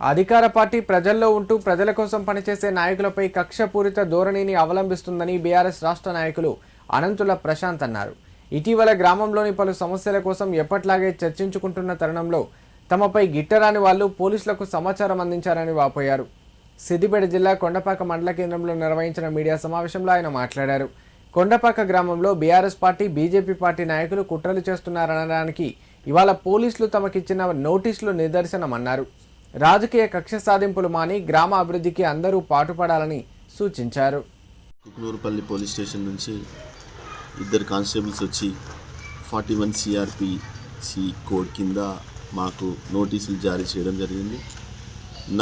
అధికార పార్టీ ప్రజల్లో ఉంటూ ప్రజల కోసం పనిచేసే నాయకులపై కక్షపూరిత ధోరణిని అవలంబిస్తుందని బీఆర్ఎస్ రాష్ట్ర నాయకులు అనంతుల ప్రశాంత్ అన్నారు. ఇటీవల గ్రామంలోని పలు సమస్యల కోసం ఎప్పట్లాగే చర్చించుకుంటున్న తరుణంలో తమపై గిట్టరాని వాళ్ళు పోలీసులకు సమాచారం అందించారని వాపోయారు. సిద్దిపేట జిల్లా కొండపాక మండల కేంద్రంలో నిర్వహించిన మీడియా సమావేశంలో ఆయన మాట్లాడారు. కొండపాక గ్రామంలో బీఆర్ఎస్ పార్టీ బీజేపీ పార్టీ నాయకులు కుట్రలు చేస్తున్నారనడానికి ఇవాళ పోలీసులు తమకిచ్చిన నోటీసులు నిదర్శనమన్నారు. రాజకీయ కక్ష సాధింపులు మాని గ్రామ అభివృద్ధికి అందరూ పాటుపడాలని సూచించారు. కుకునూరుపల్లి పోలీస్ స్టేషన్ నుంచి ఇద్దరు కానిస్టేబుల్స్ వచ్చి ఫార్టీ వన్ సిఆర్పిసి కోడ్ కింద మాకు నోటీసులు జారీ చేయడం జరిగింది.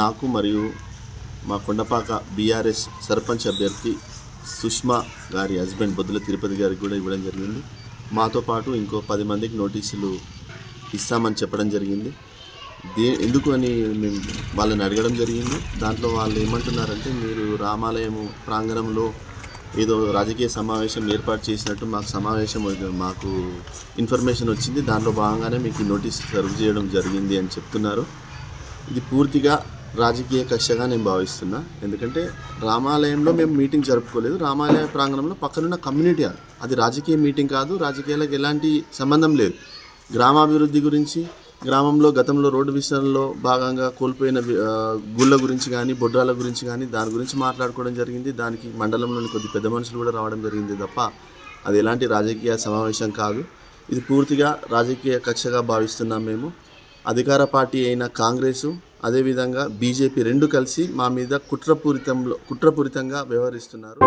నాకు మరియు మా కొండపాక బీఆర్ఎస్ సర్పంచ్ అభ్యర్థి సుష్మా గారి హస్బెండ్ బొద్దుల తిరుపతి గారికి కూడా ఇవ్వడం జరిగింది. మాతో పాటు ఇంకో పది మందికి నోటీసులు ఇస్తామని చెప్పడం జరిగింది. దే ఎందుకు అని మేము వాళ్ళని అడగడం జరిగింది. దాంట్లో వాళ్ళు ఏమంటున్నారంటే మీరు రామాలయము ప్రాంగణంలో ఏదో రాజకీయ సమావేశం ఏర్పాటు చేసినట్టు మాకు సమావేశం మాకు ఇన్ఫర్మేషన్ వచ్చింది. దాంట్లో భాగంగానే మీకు నోటీస్ సర్వ్ చేయడం జరిగింది అని చెప్తున్నారు. ఇది పూర్తిగా రాజకీయ కక్షగా నేను భావిస్తున్నా. ఎందుకంటే రామాలయంలో మేము మీటింగ్ జరుపుకోలేదు. రామాలయ ప్రాంగణంలో పక్కనున్న కమ్యూనిటీ అది రాజకీయ మీటింగ్ కాదు. రాజకీయాలకు ఎలాంటి సంబంధం లేదు. గ్రామాభివృద్ధి గురించి గ్రామంలో గతంలో రోడ్డు విషయంలో భాగంగా కోల్పోయిన గుళ్ళ గురించి కానీ బొడ్రాల గురించి కానీ దాని గురించి మాట్లాడుకోవడం జరిగింది. దానికి మండలంలోని కొద్ది పెద్ద మనుషులు కూడా రావడం జరిగింది తప్ప అది ఎలాంటి రాజకీయ సమావేశం కాదు. ఇది పూర్తిగా రాజకీయ కక్షగా భావిస్తున్నాం మేము. అధికార పార్టీ అయిన కాంగ్రెసు అదేవిధంగా బీజేపీ రెండు కలిసి మా మీద కుట్రపూరితంలో కుట్రపూరితంగా వ్యవహరిస్తున్నారు.